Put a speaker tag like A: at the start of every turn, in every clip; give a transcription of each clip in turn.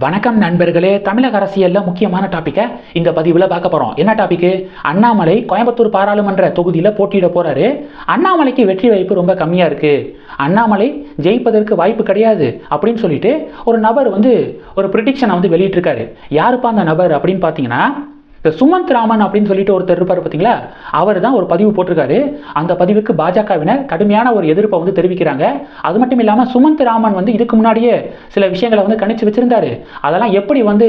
A: வணக்கம் நண்பர்களே தமிழக அரசியலில் முக்கியமான டாப்பிக்கை இந்த பதிவில் பார்க்க போகிறோம் என்ன டாபிக்கு அண்ணாமலை கோயம்புத்தூர் பாராளுமன்ற தொகுதியில் போட்டியிட போகிறாரு அண்ணாமலைக்கு வெற்றி வாய்ப்பு ரொம்ப கம்மியாக இருக்குது அண்ணாமலை ஜெயிப்பதற்கு வாய்ப்பு கிடையாது அப்படின்னு சொல்லிட்டு ஒரு நபர் வந்து ஒரு ப்ரிடிக்ஷனை வந்து வெளியிட்டிருக்காரு. யாருப்பா அந்த நபர் அப்படின்னு பார்த்தீங்கன்னா இந்த சுமந்த் ராமன் அப்படின்னு சொல்லிட்டு ஒருத்தர் இருப்பார் பார்த்தீங்களா அவர் தான் ஒரு பதிவு போட்டிருக்காரு. அந்த பதிவுக்கு பாஜகவினர் கடுமையான ஒரு எதிர்ப்பை வந்து தெரிவிக்கிறாங்க. அது மட்டும் இல்லாமல் சுமந்த் ராமன் வந்து இதுக்கு முன்னாடியே சில விஷயங்களை வந்து கணிச்சு வச்சிருந்தாரு. அதெல்லாம் எப்படி வந்து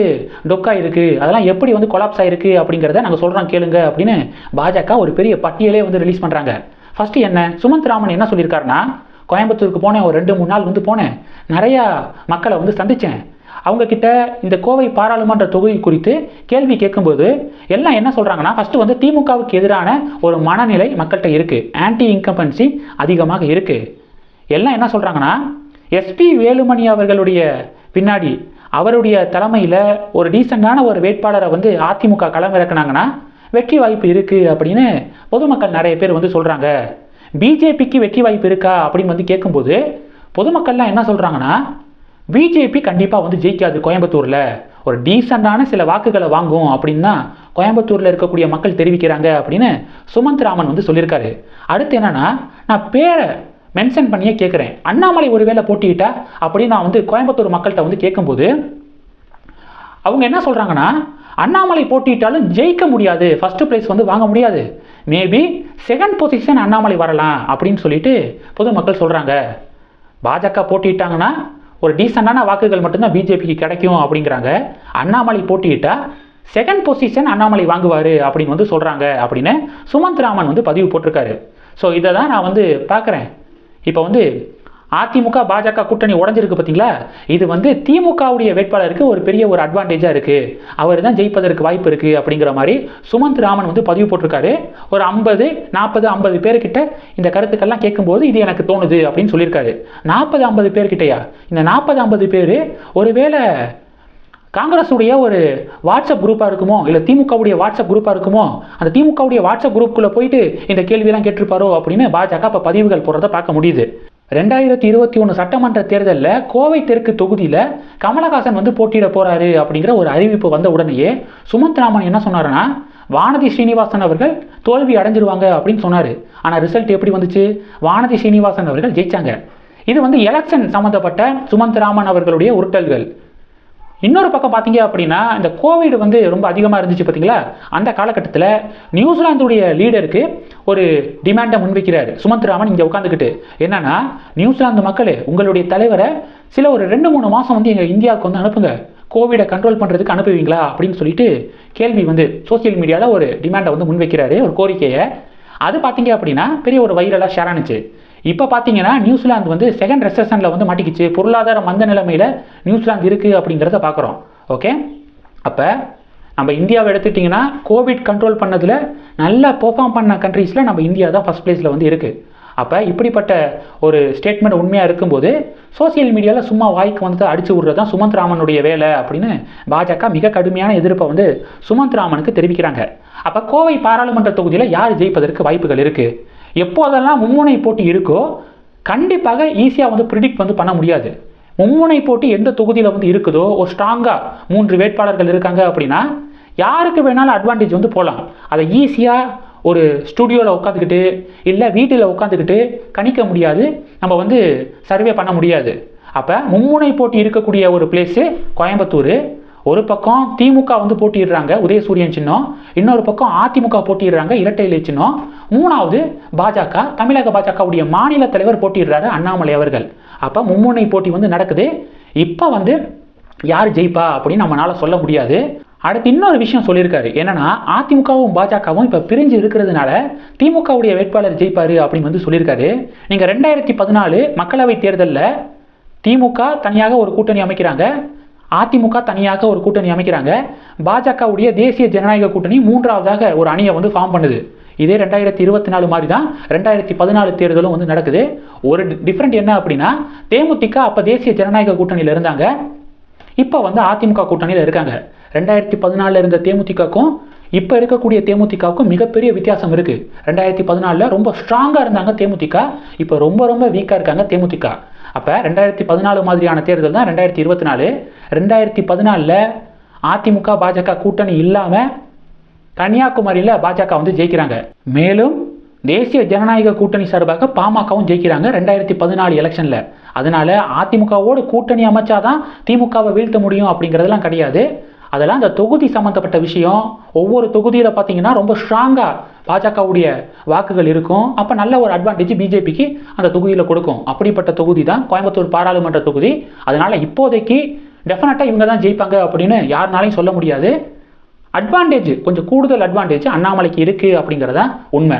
A: டொக்கா இருக்கு அதெல்லாம் எப்படி வந்து கொலாப்ஸ் ஆயிருக்கு அப்படிங்கிறத நாங்கள் சொல்கிறோம் கேளுங்க அப்படின்னு பாஜக ஒரு பெரிய பட்டியலே வந்து ரிலீஸ் பண்ணுறாங்க ஃபஸ்ட்டு என்ன? சுமந்த் ராமன் என்ன சொல்லியிருக்காருன்னா கோயம்புத்தூருக்கு போனேன் ஒரு ரெண்டு மூணு நாள் வந்து போனேன். நிறையா மக்களை வந்து சந்தித்தேன் அவங்கக்கிட்ட இந்த கோவை பாராளுமன்ற தொகுதி குறித்து கேள்வி கேட்கும்போது எல்லாம் என்ன சொல்கிறாங்கன்னா ஃபர்ஸ்ட் வந்து திமுகவுக்கு எதிரான ஒரு மனநிலை மக்கள்கிட்ட இருக்குது ஆன்டி இன்கம்பன்சி அதிகமாக இருக்குது எல்லாம் என்ன சொல்கிறாங்கன்னா எஸ்பி வேலுமணி அவர்களுடைய பின்னாடி அவருடைய தலைமையில் ஒரு டீசெண்டான ஒரு வேட்பாளரை வந்து அதிமுக களமிறக்குனாங்கன்னா வெற்றி வாய்ப்பு இருக்குது அப்படின்னு பொதுமக்கள் நிறைய பேர் வந்து சொல்கிறாங்க பிஜேபிக்கு வெற்றி வாய்ப்பு இருக்கா அப்படின்னு வந்து கேட்கும்போது பொதுமக்கள்லாம் என்ன சொல்கிறாங்கன்னா பிஜேபி கண்டிப்பாக வந்து ஜெயிக்காது கோயம்புத்தூரில். ஒரு டீசெண்டான சில வாக்குகளை வாங்கும் அப்படின்னு தான் கோயம்புத்தூரில் இருக்கக்கூடிய மக்கள் தெரிவிக்கிறாங்க அப்படின்னு சுமந்த் ராமன் வந்து சொல்லியிருக்காரு. அடுத்து என்னன்னா நான் பேரை மென்ஷன் பண்ணியே கேட்குறேன் அண்ணாமலை ஒருவேளை போட்டியிட்டா அப்படின்னு நான் வந்து கோயம்புத்தூர் மக்கள்கிட்ட வந்து கேட்கும்போது அவங்க என்ன சொல்கிறாங்கன்னா அண்ணாமலை போட்டியிட்டாலும் ஜெயிக்க முடியாது. ஃபஸ்ட்டு ப்ரைஸ் வந்து வாங்க முடியாது. மேபி செகண்ட் பொசிஷன் அண்ணாமலை வரலாம் அப்படின்னு சொல்லிட்டு பொதுமக்கள் சொல்கிறாங்க பாஜக போட்டியிட்டாங்கன்னா ஒரு டீசெண்டான வாக்குகள் மட்டும்தான் பிஜேபிக்கு கிடைக்கும் அப்படிங்கிறாங்க. அண்ணாமலை போட்டியிட்டா செகண்ட் பொசிஷன் அண்ணாமலை வாங்குவார் அப்படின்னு வந்து சொல்கிறாங்க அப்படின்னு சுமந்த் ராமன் வந்து பதிவு போட்டிருக்காரு. ஸோ இதை தான் நான் வந்து பார்க்குறேன். இப்போ வந்து அதிமுக பாஜக கூட்டணி உடஞ்சிருக்கு பார்த்தீங்களா? இது வந்து திமுகவுடைய வேட்பாளருக்கு ஒரு பெரிய ஒரு அட்வான்டேஜாக இருக்குது அவர் தான் ஜெயிப்பதற்கு வாய்ப்பு இருக்குது அப்படிங்கிற மாதிரி சுமந்த் ராமன் வந்து பதிவு போட்டிருக்காரு. ஒரு ஐம்பது நாற்பது ஐம்பது பேர்கிட்ட இந்த கருத்துக்கள்லாம் கேட்கும்போது இது எனக்கு தோணுது அப்படின்னு சொல்லியிருக்காரு. நாற்பது ஐம்பது பேர்கிட்டயா? இந்த நாற்பது ஐம்பது பேர் ஒருவேளை காங்கிரஸுடைய ஒரு வாட்ஸ்அப் குரூப்பாக இருக்குமோ? இல்லை திமுகவுடைய வாட்ஸ்அப் குரூப்பாக இருக்குமோ? அந்த திமுகவுடைய வாட்ஸ்அப் குரூப்புக்குள்ளே போயிட்டு இந்த கேள்வியெல்லாம் கேட்டிருப்பாரோ அப்படின்னு பாஜக இப்போ பதிவுகள் போடுறத பார்க்க முடியுது. ரெண்டாயிரத்தி இருபத்தி ஒன்று சட்டமன்ற தேர்தலில் கோவை தெற்கு தொகுதியில் கமலஹாசன் வந்து போட்டியிட போகிறாரு அப்படிங்கிற ஒரு அறிவிப்பு வந்த உடனேயே சுமந்த் ராமன் என்ன சொன்னாருன்னா வானதி ஸ்ரீனிவாசன் அவர்கள் தோல்வி அடைஞ்சிருவாங்க அப்படின்னு சொன்னார். ஆனால் ரிசல்ட் எப்படி வந்துச்சு? வானதி ஸ்ரீனிவாசன் அவர்கள் ஜெயிச்சாங்க. இது வந்து எலெக்ஷன் சம்மந்தப்பட்ட சுமந்த் ராமன் அவர்களுடைய உருட்டல்கள். இன்னொரு பக்கம் பார்த்தீங்க அப்படின்னா இந்த கோவிட் வந்து ரொம்ப அதிகமாக இருந்துச்சு பார்த்தீங்களா? அந்த காலகட்டத்தில் நியூசிலாந்துடைய லீடருக்கு ஒரு டிமாண்டை முன்வைக்கிறார். சுமந்த் ராமன் இங்கே உட்காந்துக்கிட்டு என்னன்னா நியூசிலாந்து மக்கள் உங்களுடைய தலைவரை சில ஒரு ரெண்டு மூணு மாதம் வந்து எங்கள் இந்தியாவுக்கு வந்து அனுப்புங்க. கோவிடை கண்ட்ரோல் பண்ணுறதுக்கு அனுப்புவீங்களா? அப்படின்னு சொல்லிட்டு கேள்வி வந்து சோசியல் மீடியாவில் ஒரு டிமாண்டை வந்து முன்வைக்கிறாரு ஒரு கோரிக்கையை. அது பார்த்தீங்க அப்படின்னா பெரிய ஒரு வைரலாக ஷேர் ஆனுச்சு. இப்போ பார்த்தீங்கன்னா நியூசிலாந்து வந்து செகண்ட் ரெசஷனில் வந்து மாட்டிக்கிச்சு. பொருளாதார மந்த நிலைமையில் நியூசிலாந்து இருக்குது அப்படிங்கிறத பார்க்குறோம் ஓகே அப்போ நம்ம இந்தியாவை எடுத்துட்டிங்கன்னா கோவிட் கண்ட்ரோல் பண்ணதில் நல்லா பெர்ஃபார்ம் பண்ண கண்ட்ரீஸில் நம்ம இந்தியா தான் ஃபஸ்ட் பிளேஸில் வந்து இருக்குது அப்போ இப்படிப்பட்ட ஒரு ஸ்டேட்மெண்ட் உண்மையாக இருக்கும்போது சோசியல் மீடியாவில் சும்மா வாய்க்கு வந்து அடிச்சு விட்றது தான் சுமந்த் ராமனுடைய வேலை அப்படின்னு பாஜக மிக கடுமையான எதிர்ப்பை வந்து சுமந்த் ராமனுக்கு தெரிவிக்கிறாங்க. அப்போ கோவை பாராளுமன்ற தொகுதியில் யார் ஜெயிப்பதற்கு வாய்ப்புகள் இருக்குது எப்போதெல்லாம் மும்முனை போட்டி இருக்கோ கண்டிப்பாக ஈஸியாக வந்து ப்ரிடிக்ட் வந்து பண்ண முடியாது. மும்முனை போட்டி எந்த தொகுதியில் வந்து இருக்குதோ ஒரு ஸ்ட்ராங்காக மூன்று வேட்பாளர்கள் இருக்காங்க அப்படின்னா யாருக்கு வேணாலும் அட்வான்டேஜ் வந்து போகலாம் அதை ஈஸியாக ஒரு ஸ்டுடியோவில் உட்காந்துக்கிட்டு இல்லை வீட்டில் உட்காந்துக்கிட்டு கணிக்க முடியாது. நம்ம வந்து சர்வே பண்ண முடியாது. அப்போ மும்முனை போட்டி இருக்கக்கூடிய ஒரு பிளேஸு கோயம்புத்தூர் ஒரு பக்கம் திமுக வந்து போட்டிடுறாங்க உதயசூரியன் சின்னம். இன்னொரு பக்கம் அதிமுக போட்டிடுறாங்க இரட்டை இலை சின்னம். மூணாவது பாஜக தமிழக பாஜகவுடைய மாநில தலைவர் போட்டிடுறாரு அண்ணாமலை அவர்கள். அப்போ மும்முனை போட்டி வந்து நடக்குது. இப்போ வந்து யார் ஜெயிப்பா அப்படின்னு நம்மளால சொல்ல முடியாது. அடுத்து இன்னொரு விஷயம் சொல்லியிருக்காரு. என்னன்னா அதிமுகவும் பாஜகவும் இப்போ பிரிஞ்சு இருக்கிறதுனால திமுகவுடைய வேட்பாளர் ஜெயிப்பார் அப்படின்னு வந்து சொல்லியிருக்காரு. நீங்கள் ரெண்டாயிரத்தி பதினாலு மக்களவை தேர்தலில் திமுக தனியாக ஒரு கூட்டணி அமைக்கிறாங்க. அதிமுக தனியாக ஒரு கூட்டணி அமைக்கிறாங்க. பாஜகவுடைய தேசிய ஜனநாயக கூட்டணி மூன்றாவதாக ஒரு அணியை வந்து ஃபார்ம் பண்ணுது. இதே ரெண்டாயிரத்தி இருபத்தி நாலு மாதிரி தான் ரெண்டாயிரத்தி பதினாலு தேர்தலும் வந்து நடக்குது. ஒரு டிஃப்ரெண்ட் என்ன அப்படின்னா தேமுதிக அப்போ தேசிய ஜனநாயக கூட்டணியில் இருந்தாங்க. இப்போ வந்து அதிமுக கூட்டணியில் இருக்காங்க. ரெண்டாயிரத்தி பதினாலில் இருந்த தேமுதிகக்கும் இப்போ இருக்கக்கூடிய தேமுதிகவுக்கும் மிகப்பெரிய வித்தியாசம் இருக்குது ரெண்டாயிரத்தி பதினாலில் ரொம்ப ஸ்ட்ராங்காக இருந்தாங்க தேமுதிக. இப்போ ரொம்ப ரொம்ப வீக்காக இருக்காங்க தேமுதிக. அப்போ ரெண்டாயிரத்தி பதினாலு மாதிரியான தேர்தல் தான் ரெண்டாயிரத்தி இருபத்தி நாலு. ரெண்டாயிரத்தி பதினாலில் அதிமுக பாஜக கூட்டணி இல்லாமல் கன்னியாகுமரியில் பாஜக வந்து ஜெயிக்கிறாங்க. மேலும் தேசிய ஜனநாயக கூட்டணி சார்பாக பாமகவும் ஜெயிக்கிறாங்க ரெண்டாயிரத்தி பதினாலு எலெக்ஷனில். அதனால் அதிமுகவோடு கூட்டணி அமைச்சாதான் திமுகவை வீழ்த்த முடியும் அப்படிங்கிறதெல்லாம் கிடையாது. அதெல்லாம் அந்த தொகுதி சம்மந்தப்பட்ட விஷயம். ஒவ்வொரு தொகுதியில் பார்த்தீங்கன்னா ரொம்ப ஸ்ட்ராங்காக பாஜகவுடைய வாக்குகள் இருக்கும். அப்போ நல்ல ஒரு அட்வான்டேஜ் பிஜேபிக்கு அந்த தொகுதியில் கொடுக்கும். அப்படிப்பட்ட தொகுதி தான் கோயம்புத்தூர் பாராளுமன்ற தொகுதி. அதனால் இப்போதைக்கு டெஃபினட்டாக இவங்க தான் ஜெயிப்பாங்க அப்படின்னு யாருனாலையும் சொல்ல முடியாது. அட்வான்டேஜ் கொஞ்சம் கூடுதல் அட்வான்டேஜ் அண்ணாமலைக்கு இருக்குது அப்படிங்கிறதா உண்மை.